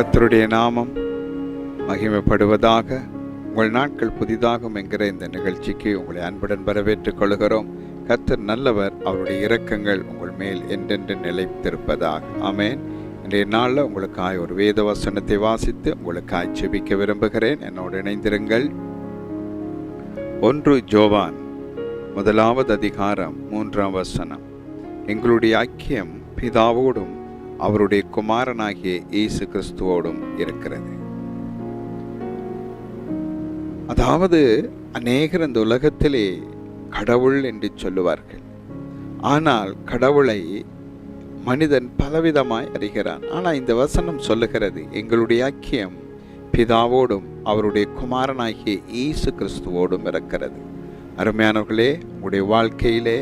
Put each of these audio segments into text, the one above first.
கர்த்தருடைய நாமம் மகிமைப்படுவதாக உங்கள் நாட்கள் புதிதாகும் என்கிற இந்த நிகழ்ச்சிக்கு உங்களை அன்புடன் வரவேற்றுக் கொள்கிறோம். கத்தர் நல்லவர் அவருடைய இரக்கங்கள் உங்கள் மேல் என்றென்று நிலைத்திருப்பதாக. அமேன் இன்றைய நாளில் உங்களுக்காய் ஒரு வேத வசனத்தை வாசித்து உங்களுக்காய் செபிக்க விரும்புகிறேன். என்னோடு இணைந்திருங்கள். ஒன்று ஜோவான் முதலாவது அதிகாரம் மூன்றாம் வசனம். எங்களுடைய ஐக்கியம் பிதாவோடும் அவருடைய குமாரனாகிய இயேசு கிறிஸ்துவோடும் இருக்கிறது. அதாவது அநேகர் இந்த உலகத்திலே கடவுள் என்று சொல்லுவார்கள். ஆனால் கடவுளை மனிதன் பலவிதமாய் அறிகிறான். ஆனால் இந்த வசனம் சொல்லுகிறது எங்களுடைய ஐக்கியம் பிதாவோடும் அவருடைய குமாரனாகிய இயேசு கிறிஸ்துவோடும் இருக்கிறது. அருமையானவர்களே உங்களுடைய வாழ்க்கையிலே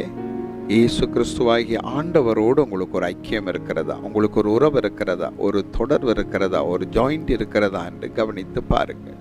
இயேசு கிறிஸ்துவாகிய ஆண்டவரோடு உங்களுக்கு ஒரு ஐக்கியம் இருக்கிறதா? உங்களுக்கு ஒரு உறவு இருக்கிறதா? ஒரு தொடர்பு இருக்கிறதா? ஒரு ஜாயிண்ட் இருக்கிறதா என்று கவனித்து பாருங்கள்.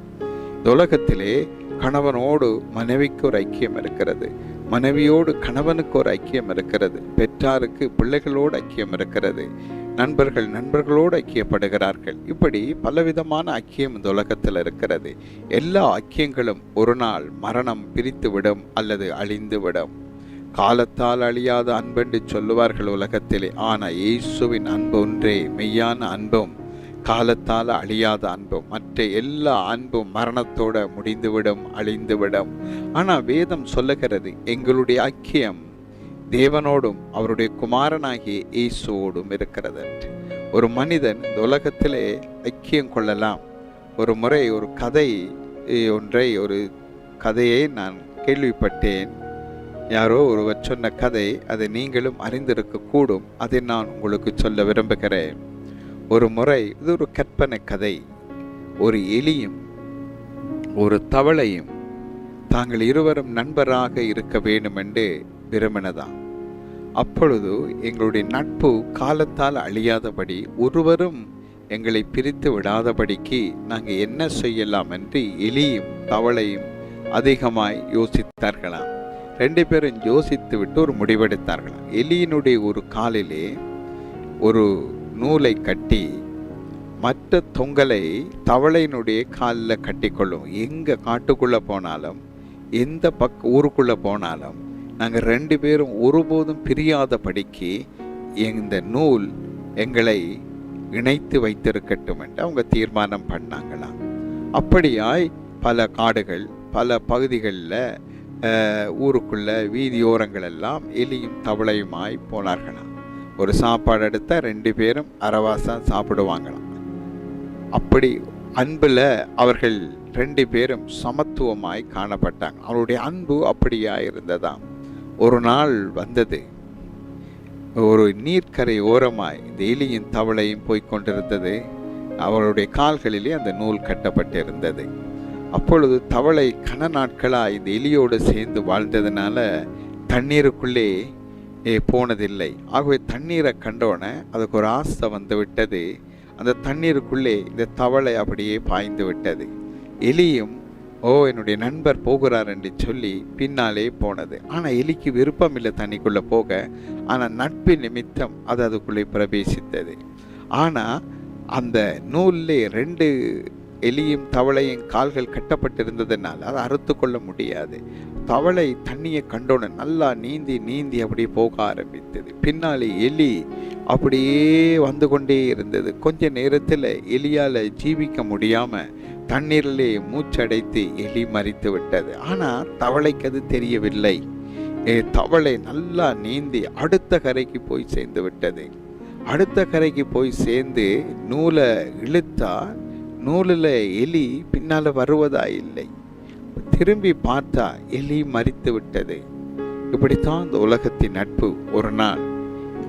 இந்த உலகத்திலே கணவனோடு மனைவிக்கு ஒரு ஐக்கியம் இருக்கிறது. மனைவியோடு கணவனுக்கு ஒரு ஐக்கியம் இருக்கிறது. பெற்றாருக்கு பிள்ளைகளோடு ஐக்கியம் இருக்கிறது. நண்பர்கள் நண்பர்களோடு ஐக்கியப்படுகிறார்கள். இப்படி பலவிதமான ஐக்கியம் இந்த உலகத்தில் இருக்கிறது. எல்லா ஐக்கியங்களும் ஒரு நாள் மரணம் பிரித்து விடும் அல்லது அழிந்து விடும் காலத்தால் அழியாத அன்பென்று சொல்லுவார்கள் உலகத்திலே. ஆனால் இயேசுவின் அன்பு ஒன்றே மெய்யான அன்பும் காலத்தால் அழியாத அன்பும் மற்ற எல்லா அன்பும் மரணத்தோட முடிந்துவிடும் அழிந்துவிடும். ஆனால் வேதம் சொல்லுகிறது எங்களுடைய ஐக்கியம் தேவனோடும் அவருடைய குமாரனாகிய இயேசுவோடும் இருக்கிறது ஒரு மனிதன் இந்த உலகத்திலே ஐக்கியம் கொள்ளலாம். ஒரு முறை ஒரு கதை ஒன்றை ஒரு கதையை நான் கேள்விப்பட்டேன். யாரோ ஒருவர் சொன்ன கதை அதை நீங்களும் அறிந்திருக்க கூடும் அதை நான் உங்களுக்கு சொல்ல விரும்புகிறேன். ஒரு முறை இது ஒரு கற்பனை கதை. ஒரு எலியும் ஒரு தவளையும் தாங்கள் இருவரும் நண்பராக இருக்க வேண்டும் என்று விரும்பினதாம். அப்பொழுது எங்களுடைய நட்பு காலத்தால் அழியாதபடி ஒருவரும் எங்களை பிரித்து விடாதபடிக்கு நாங்கள் என்ன செய்யலாம் என்று எலியும் தவளையும் அதிகமாய் யோசித்தார்களாம். ரெண்டு பேரும் யோசித்து விட்டு ஒரு முடிவெடுத்தார்களாம் எலியினுடைய ஒரு காலிலே ஒரு நூலை கட்டி மற்ற தொங்கலை தவளையினுடைய காலில் கட்டிக்கொள்ளும். எங்கே காட்டுக்குள்ளே போனாலும் எந்த பக்க ஊருக்குள்ளே போனாலும் நாங்கள் ரெண்டு பேரும் ஒருபோதும் பிரியாதபடிக்கு இந்த நூல் எங்களை இணைத்து வைத்திருக்கட்டும் என்று அவங்க தீர்மானம் பண்ணாங்களாம். அப்படியாய் பல காடுகள் பல பகுதிகளில் ஊருக்குள்ள வீதியோரங்கள் எல்லாம் எலியும் தவளையுமாய் போனார்களாம். ஒரு சாப்பாடு எடுத்தால் ரெண்டு பேரும் அரவாசா சாப்பிடுவாங்களாம். அப்படி அன்பில் அவர்கள் ரெண்டு பேரும் சமத்துவமாய் காணப்பட்டாங்க. அவருடைய அன்பு அப்படியா இருந்ததாம் ஒரு நாள் வந்தது. ஒரு நீர்க்கரை ஓரமாய் இந்த எலியும் தவளையும் போய்க் கொண்டிருந்தது. அவருடைய கால்களிலே அந்த நூல் கட்டப்பட்டிருந்தது. அப்பொழுது தவளை கன நாட்களாக இந்த எலியோடு சேர்ந்து வாழ்ந்ததுனால தண்ணீருக்குள்ளே போனதில்லை. ஆகவே தண்ணீரை கண்டோன்னே அதுக்கு ஒரு ஆசை வந்து விட்டது அந்த தண்ணீருக்குள்ளே இந்த தவளை அப்படியே பாய்ந்து விட்டது. எலியும் ஓ என்னுடைய நண்பர் போகிறார் என்று சொல்லி பின்னாலே போனது. ஆனால் எலிக்கு விருப்பம் இல்லை தண்ணிக்குள்ளே போக. ஆனால் நட்பு நிமித்தம் அது அதுக்குள்ளே பிரவேசித்தது. ஆனால் அந்த நூலில் ரெண்டு எலியும் தவளையும் கால்கள் கட்டப்பட்டிருந்ததுனால அதை அறுத்து கொள்ள முடியாது. தவளை தண்ணியை கண்டோன்னு நல்லா நீந்தி நீந்தி அப்படியே போக ஆரம்பித்தது. பின்னாலே எலி அப்படியே வந்து கொண்டே இருந்தது. கொஞ்ச நேரத்தில் எலியால் ஜீவிக்க முடியாமல் தண்ணீரிலே மூச்சடைத்து எலி மறித்து விட்டது. ஆனால் தவளைக்கு அது தெரியவில்லை. ஏ, தவளை நல்லா நீந்தி அடுத்த கரைக்கு போய் சேர்ந்து விட்டது. அடுத்த கரைக்கு போய் சேர்ந்து நூலை இழுத்தா நூலில் எலி பின்னால் வருவதா இல்லை திரும்பி பார்த்தா எலி மறித்து விட்டது இப்படித்தான் இந்த உலகத்தின் நட்பு. ஒரு நாள்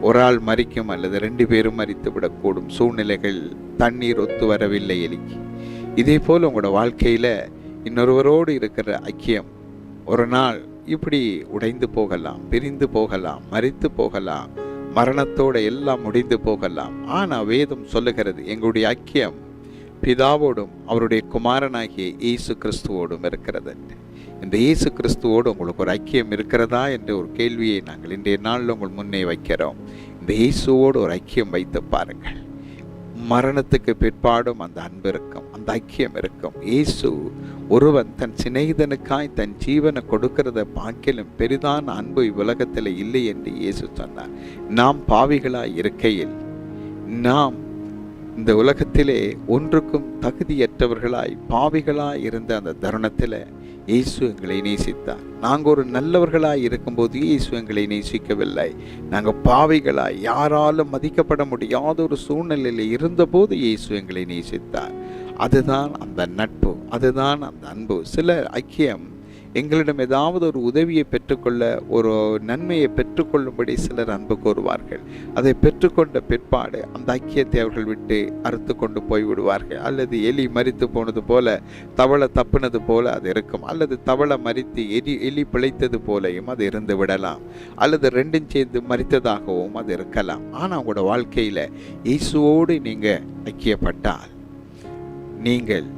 ஒரு ஆள் மறிக்கும் அல்லது ரெண்டு பேரும் மறித்து விடக்கூடும் சூழ்நிலைகள் தண்ணீர் ஒத்து வரவில்லை எலிக்கு. இதே போல் உங்களோட வாழ்க்கையில் இன்னொருவரோடு இருக்கிற ஐக்கியம். ஒரு நாள் இப்படி உடைந்து போகலாம் பிரிந்து போகலாம் மறித்து போகலாம் மரணத்தோட எல்லாம் முடிந்து போகலாம். ஆனால் வேதம் சொல்லுகிறது எங்களுடைய ஐக்கியம் பிதாவோடும் அவருடைய குமாரனாகிய இயேசு கிறிஸ்துவோடும் இருக்கிறது. இந்த இயேசு கிறிஸ்துவோடு உங்களுக்கு ஒரு ஐக்கியம் இருக்கிறதா என்ற ஒரு கேள்வியை நாங்கள் இன்றைய நாளில் உங்கள் முன்னே வைக்கிறோம். இந்த இயேசுவோடு ஒரு ஐக்கியம் வைத்து பாருங்கள். மரணத்துக்கு பிற்பாடும் அந்த அன்பு இருக்கும் அந்த ஐக்கியம் இருக்கும். இயேசு ஒருவன் தன் சிநேகிதனுக்காய் தன் ஜீவனை கொடுக்கிறத பார்க்கிலும் பெரிதான அன்பு இவ்வுலகத்தில் இல்லை என்று இயேசு சொன்னார். நாம் பாவிகளாய் இருக்கையில் நாம் இந்த உலகத்திலே ஒன்றுக்கும் தகுதியற்றவர்களாய் பாவிகளாய் இருந்த அந்த தருணத்தில் இயேசு எங்களை நேசித்தார். நாங்கள் ஒரு நல்லவர்களாய் இருக்கும்போது இயேசு எங்களை நேசிக்கவில்லை. நாங்கள் பாவிகளாய் யாராலும் மதிக்கப்பட முடியாத ஒரு சூழ்நிலையில் இருந்தபோது இயேசு எங்களை நேசித்தார். அதுதான் அந்த நட்பு அதுதான் அந்த அன்பு. சில ஐக்கியம் எங்களிடம் ஏதாவது ஒரு உதவியை பெற்றுக்கொள்ள ஒரு நன்மையை பெற்றுக்கொள்ளும்படி சிலர் அன்பு கூறுவார்கள். அதை பெற்றுக்கொண்ட பிற்பாடு அந்த ஐக்கியத்தை அவர்கள் விட்டு அறுத்து கொண்டு போய் விடுவார்கள் அல்லது எலி மறித்து போனது போல தவளை தப்புனது போல அது இருக்கும். அல்லது தவளை மறித்து எலி எலி பிழைத்தது போலையும் அது இருந்து விடலாம். அல்லது ரெண்டும் சேர்ந்து மறித்ததாகவும் அது இருக்கலாம். ஆனால் உங்களோட வாழ்க்கையில் இயேசுவோடு நீங்கள் ஐக்கியப்பட்டால் நீங்கள்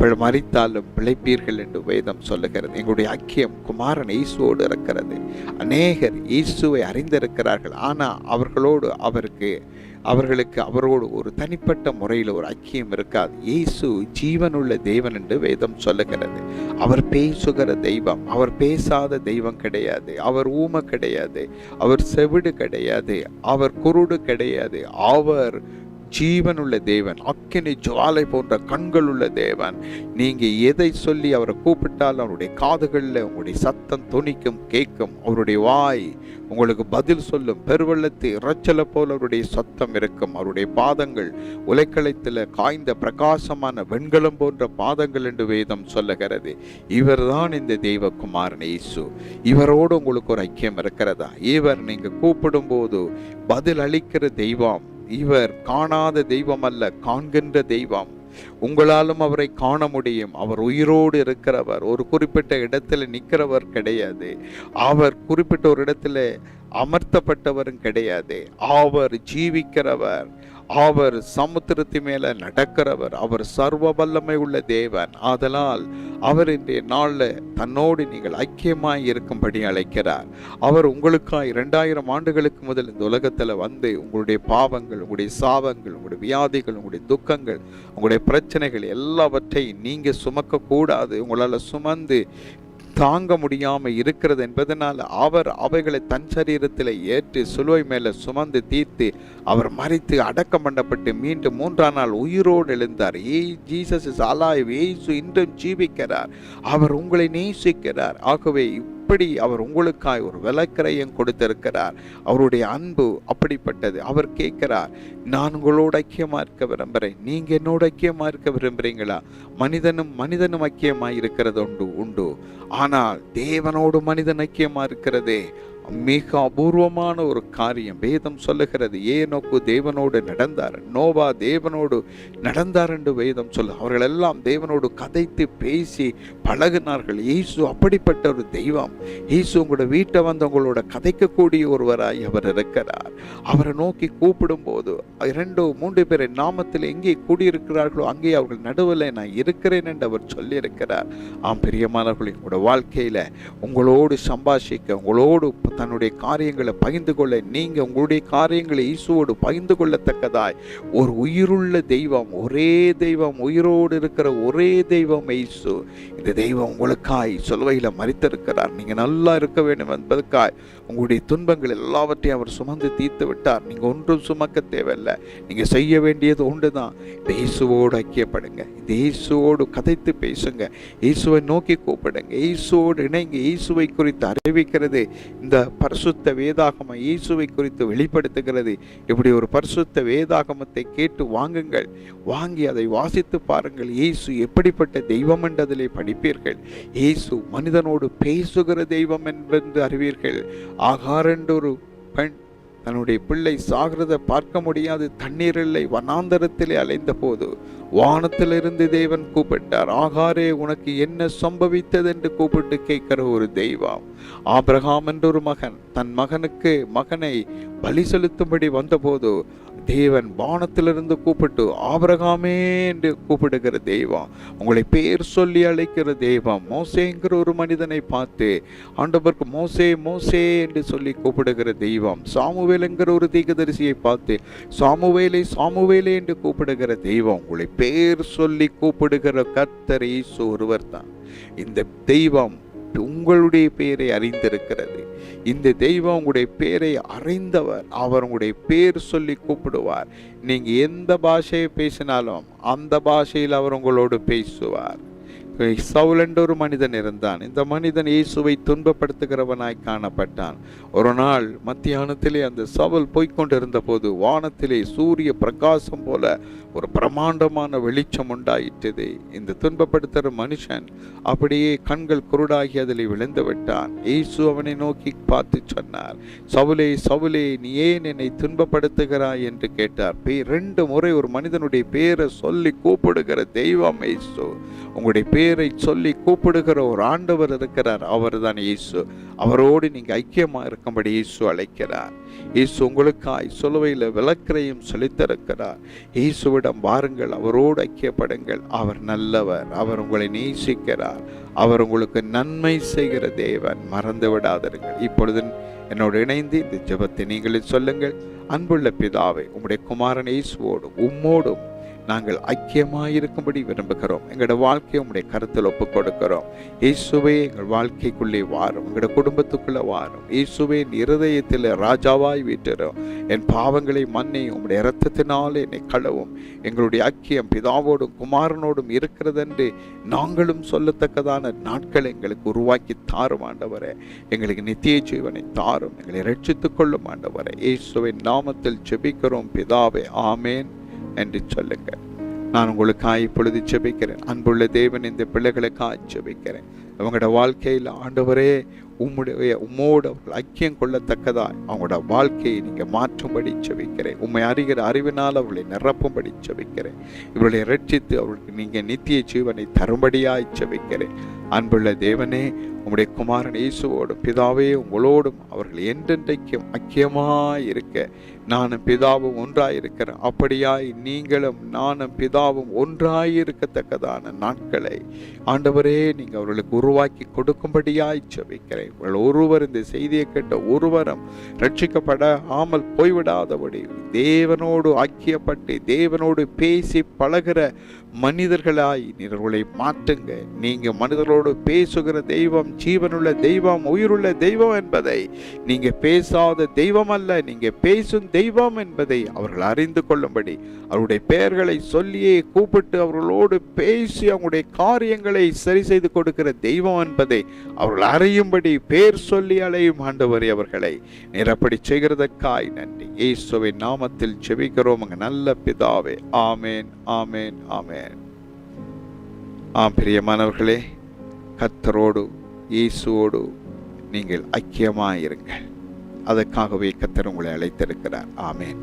மறித்தாலும் பிழைப்பீர்கள் என்று வேதம் சொல்லுகிறது. எங்களுடைய ஐக்கியம் குமாரன் இயேசுவோடு இருக்கிறது. அநேகர் இயேசுவை அறிந்திருக்கிறார்கள். ஆனால் அவர்களோடு அவருக்கு அவர்களுக்கு அவரோடு ஒரு தனிப்பட்ட முறையில் ஒரு ஐக்கியம் இருக்காது. இயேசு ஜீவனுள்ள தெய்வன் என்று வேதம் சொல்லுகிறது. அவர் பேசுகிற தெய்வம் அவர் பேசாத தெய்வம் கிடையாது. அவர் ஊமை கிடையாது. அவர் செவிடு கிடையாது. அவர் குருடு கிடையாது. அவர் ஜீவனுள்ள தேவன் அக்கினி ஜுவாலை போன்ற கண்கள் உள்ள தேவன். நீங்கள் எதை சொல்லி அவரை கூப்பிட்டாலும் அவருடைய காதுகளில் உங்களுடைய சத்தம் துணிக்கும் கேட்கும் அவருடைய வாய் உங்களுக்கு பதில் சொல்லும் பெருவெள்ளத்து இறைச்சலை போல் அவருடைய சத்தம் இருக்கும். அவருடைய பாதங்கள் உலைக்களத்தில் காய்ந்த பிரகாசமான வெண்கலம் போன்ற பாதங்கள் என்று வேதம் சொல்லுகிறது. இவர்தான் இந்த தெய்வகுமாரன் இயேசு. இவரோடு உங்களுக்கு ஒரு ஐக்கியம் இருக்கிறதா? இவர் நீங்கள் கூப்பிடும்போது பதில் அளிக்கிற தெய்வம் இவர் காணாத தெய்வம் அல்ல காண்கின்ற தெய்வம். உங்களாலும் அவரை காண முடியும். அவர் உயிரோடு இருக்கிறவர். ஒரு குறிப்பிட்ட இடத்துல நிற்கிறவர் கிடையாது. அவர் குறிப்பிட்ட ஒரு இடத்துல அமர்த்தப்பட்டவரும் கிடையாது. அவர் ஜீவிக்கிறவர். அவர் சமுத்திரத்து மேல நடக்கிறவர் அவர் சர்வ வல்லமை உள்ள தேவன். ஆதலால் அவர் இன்றைய நாளில் தன்னோடு நீங்கள் ஐக்கியமாய் இருக்கும்படி அழைக்கிறார். அவர் உங்களுக்காய் இரண்டாயிரம் ஆண்டுகளுக்கு முதல் இந்த உலகத்தில் வந்து உங்களுடைய பாவங்கள் உங்களுடைய சாபங்கள் உங்களுடைய வியாதிகள் உங்களுடைய துக்கங்கள் உங்களுடைய பிரச்சனைகள் எல்லாவற்றையும் நீங்கள் சுமக்க கூடாது சுமந்து தாங்க முடியாம இருக்கிறது என்பதனால் அவர் அவைகளை தன் சரீரத்தில் ஏற்று சிலுவை மேல சுமந்து தீர்த்து அவர் மறித்து அடக்கம் பண்ணப்பட்டு மீண்டும் மூன்றாம் நாள் உயிரோடு எழுந்தார். ஏய் ஜீசஸ் இஸ் அலாய்வ் ஏசு இன்றும் ஜீவிக்கிறார். அவர் உங்களை நேசிக்கிறார். ஆகவே எப்படி அவர் உங்களுக்காய் ஒரு விலக்கிரையும் கொடுத்திருக்கிறார். அவருடைய அன்பு அப்படிப்பட்டது. அவர் கேட்கிறார் நான் உங்களோட ஐக்கியமாக இருக்க விரும்புகிறேன். நீங்கள் என்னோட ஐக்கியமாக இருக்க விரும்புகிறீங்களா மனிதனும் மனிதனும் ஐக்கியமாக இருக்கிறது உண்டு உண்டு. ஆனால் தேவனோடு மனிதன் ஐக்கியமாக இருக்கிறதே. மிக அபூர்வமான ஒரு காரியம். வேதம் சொல்லுகிறது ஏனோக்கு தேவனோடு நடந்தார் நோவா தேவனோடு நடந்தார் என்று வேதம் சொல்லு அவர்கள் எல்லாம் தேவனோடு கதைத்து பேசி பழகினார்கள். இயேசு அப்படிப்பட்ட ஒரு தெய்வம். இயேசு உங்களோட வீட்டை வந்து உங்களோட கதைக்கக்கூடிய ஒருவராய் அவர் இருக்கிறார். அவரை நோக்கி கூப்பிடும் போது இரண்டு மூன்று பேரை நாமத்தில் எங்கே கூடியிருக்கிறார்களோ அங்கே அவர்கள் நடுவில் நான் இருக்கிறேன் என்று அவர் சொல்லியிருக்கிறார். ஆம் பிரியமானவர்கள் உங்களோட வாழ்க்கையில் உங்களோடு சம்பாஷிக்க உங்களோடு தன்னுடைய காரியங்களை பகிர்ந்து கொள்ள நீங்கள் உங்களுடைய காரியங்களை இயேசுவோடு பகிர்ந்து கொள்ளத்தக்கதாய். ஒரு உயிருள்ள தெய்வம் ஒரே தெய்வம் உயிரோடு இருக்கிற ஒரே தெய்வம் இயேசு. இந்த தெய்வம் உங்களுக்காய் சொல்வையில் மறித்திருக்கிறார் நீங்கள் நல்லா இருக்க வேண்டும் என்பதற்காய். உங்களுடைய துன்பங்கள் எல்லாவற்றையும் அவர் சுமந்து தீர்த்து விட்டார். நீங்கள் ஒன்றும் சுமக்க தேவையில்லை. நீங்கள் செய்ய வேண்டியது உண்டு இந்த இயேசுவோடு ஐக்கியப்படுங்க. இந்த இயேசுவோடு கதைத்து பேசுங்க. இயேசுவை நோக்கி கூப்பிடுங்க. இயேசுவோடு இணைங்க. இயேசுவை குறித்து அறிவிக்கிறது. இந்த பரிசுத்த வேதாகமம் இயேசுவை குறித்து வெளிப்படுத்துகிறது. இப்படி ஒரு பரிசுத்த வேதாகமத்தை கேட்டு வாங்குங்கள். வாங்கி அதை வாசித்து பாருங்கள். இயேசு எப்படிப்பட்ட தெய்வம் என்றதிலே படிப்பீர்கள். இயேசு மனிதனோடு பேசுகிற தெய்வம் என்று அறிவீர்கள். ஆகாரென்றொரு பெண் தன்னுடைய பிள்ளை சாகிறத பார்க்க முடியாது தண்ணீர் இல்லை வனாந்தரத்திலே அலைந்த போது வானத்திலிருந்து தேவன் கூப்பிட்டார் ஆகாரே உனக்கு என்ன சம்பவித்தது என்று கூப்பிட்டு கேட்கிற ஒரு தெய்வம். ஆபிரகாம் என்றொரு மகன் தன் மகனுக்கு மகனை பலி செலுத்தும்படி வந்தபோது தேவன் வானத்திலிருந்து கூப்பிட்டு ஆபரகாமே என்று கூப்பிடுகிற தெய்வம் உங்களை பேர் சொல்லி அழைக்கிற தெய்வம் மோசேங்கிற ஒரு மனிதனை பார்த்து ஆண்டவருக்கு மோசே மோசே என்று சொல்லி கூப்பிடுகிற தெய்வம் சாமுவேலுங்கிற ஒரு தீகதரிசியை பார்த்து சாமுவேலை சாமுவேலே என்று கூப்பிடுகிற தெய்வம் உங்களை பேர் சொல்லி கூப்பிடுகிற கர்த்தர் ஒருவர் தான். இந்த தெய்வம் உங்களுடைய பெயரை அறிந்திருக்கிறது. இந்த தெய்வம் உங்களுடைய பெயரை அறிந்தவர். அவர் உங்களுடைய பேர் சொல்லி கூப்பிடுவார். நீங்கள் எந்த பாஷையை பேசினாலும் அந்த பாஷையில் அவர் உங்களோடு பேசுவார். சவுல் என்ற ஒரு மனிதன் இருந்தான். இந்த மனிதன் இயேசுவை துன்பப்படுத்துகிறவனாய் காணப்பட்டான். ஒரு நாள் மத்தியானத்திலே அந்த சவுல் போய்கொண்டிருந்த போது வானத்திலே சூரிய பிரகாசம் போல ஒரு பிரமாண்டமான வெளிச்சம் உண்டாயிற்றது இந்த துன்பப்படுத்துகிற மனுஷன் அப்படியே கண்கள் குருடாகி அதில் விழுந்து விட்டான். இயேசு அவனை நோக்கி பார்த்து சொன்னார் சவுலே சவுலே நீ ஏன் என்னை துன்பப்படுத்துகிறாய்? என்று கேட்டார். ரெண்டு முறை ஒரு மனிதனுடைய பேரை சொல்லி கூப்பிடுகிற தெய்வம் இயேசு. உங்களுடைய பேரை சொல்லி கூப்பிடுகிற ஒரு ஆண்டவர் இருக்கிறார் அவர் தான் இயேசு. அவரோடு நீங்கள் ஐக்கியமாக இருக்கும்படி இயேசு அழைக்கிறார். இயேசு உங்களுக்காய் சொல்லுவையில் விளக்கரையும் செலுத்திருக்கிறார். இயேசுவிடம் வாருங்கள் அவரோடு ஐக்கியப்படுங்கள். அவர் நல்லவர் அவர் உங்களை நேசிக்கிறார். அவர் உங்களுக்கு நன்மை செய்கிற தேவன். மறந்து விடாதீர்கள். இப்பொழுது என்னோடு இணைந்து இந்த ஜெபத்தை நீங்களே சொல்லுங்கள். அன்புள்ள பிதாவை உம்முடைய குமாரன் இயேசுவோடும் உம்மோடும் நாங்கள் ஐக்கியமாயிருக்கும்படி விரும்புகிறோம். எங்களோட வாழ்க்கையை உங்களுடைய கருத்தில் ஒப்பு கொடுக்கிறோம் இயேசுவே எங்கள் வாழ்க்கைக்குள்ளே வாரும். எங்களோட குடும்பத்துக்குள்ளே வாரும். இயேசுவே என் இருதயத்தில் ராஜாவாய் வீட்டுறோம் என் பாவங்களை மன்னி உங்களுடைய இரத்தத்தினால் என்னை கழுவும் எங்களுடைய ஐக்கியம் பிதாவோடும் குமாரனோடும் இருக்கிறதென்று நாங்களும் சொல்லத்தக்கதான நாட்கள் எங்களுக்கு உருவாக்கி தாரும் ஆண்டவரே. எங்களுக்கு நித்திய ஜீவனை தாரும். எங்களை ரட்சித்துக் கொள்ளும் ஆண்டவரே. இயேசுவின் நாமத்தில் ஜெபிக்கிறோம் பிதாவே. ஆமேன். என்று சொல்லுங்க. நான் உங்களுக்காய் இப்பொழுது ஜெபிக்கிறேன். அன்புள்ள தேவன் இந்த பிள்ளைகளுக்காக ஜெபிக்கிறேன். அவங்களோட வாழ்க்கையில் ஆண்டவரே உம்முடைய உம்மோடு அவர்கள் ஐக்கியம் கொள்ளத்தக்கதாய் அவங்களோட வாழ்க்கையை நீங்க மாற்றும்படி ஜெபிக்கிறேன். உம்மை அறிகிற அறிவினால் அவர்களை நிரப்பும்படி ஜெபிக்கிறேன். இவர்களை ரட்சித்து அவர்களுக்கு நீங்க நித்திய ஜீவனை தரும்படியாய் ஜெபிக்கிறேன். அன்புள்ள தேவனே உம்முடைய குமாரன் இயேசுவோடும் பிதாவே உங்களோடும் அவர்கள் என்றென்றைக்கும் ஐக்கியமாய் இருக்க நானும் பிதாவும் ஒன்றாயிருக்கிறேன். அப்படியாய் நீங்களும் நானும் பிதாவும் ஒன்றாயிருக்கத்தக்கதான நாட்களை ஆண்டவரே நீங்கள் அவர்களுக்கு உருவாக்கி கொடுக்கும்படியாய் ஜெபிக்கிறேன். உங்கள் ஒருவர் இந்த செய்தியை கேட்ட ஒருவரும் ரட்சிக்கப்பட ஆமல் போய்விடாதபடி தேவனோடு ஐக்கியப்பட்டு தேவனோடு பேசி பழகிற மனிதர்களாய் நீர்களை மாற்றுங்க. நீங்க மனிதர்களோடு பேசுகிற தெய்வம் ஜீவனுள்ள தெய்வம் உயிருள்ள தெய்வம் என்பதை நீங்க பேசாத தெய்வம் அல்ல நீங்க பேசும் தெய்வம் என்பதை அவர்கள் அறிந்து கொள்ளும்படி அவருடைய பெயர்களை சொல்லியே கூப்பிட்டு அவர்களோடு பேசி அவங்களுடைய காரியங்களை சரி செய்து கொடுக்கிற தெய்வம் என்பதை அவர்கள் அறியும்படி பேர் சொல்லி அலையும் ஆண்டவரை அவர்களை. நிரப்படி செய்கிறதற்காய் நன்றி. இயேசுவின் நாமத்தில் செபிக்கிறோம் நல்ல பிதாவே. ஆமேன் ஆமேன் ஆமேன். ஆம் பிரியமானவர்களே கத்தரோடு இயேசுவோடு நீங்கள் ஐக்கியமாயிருங்கள். அதற்காகவே கத்தர் உங்களை அழைத்திருக்கிறார். ஆமேன்.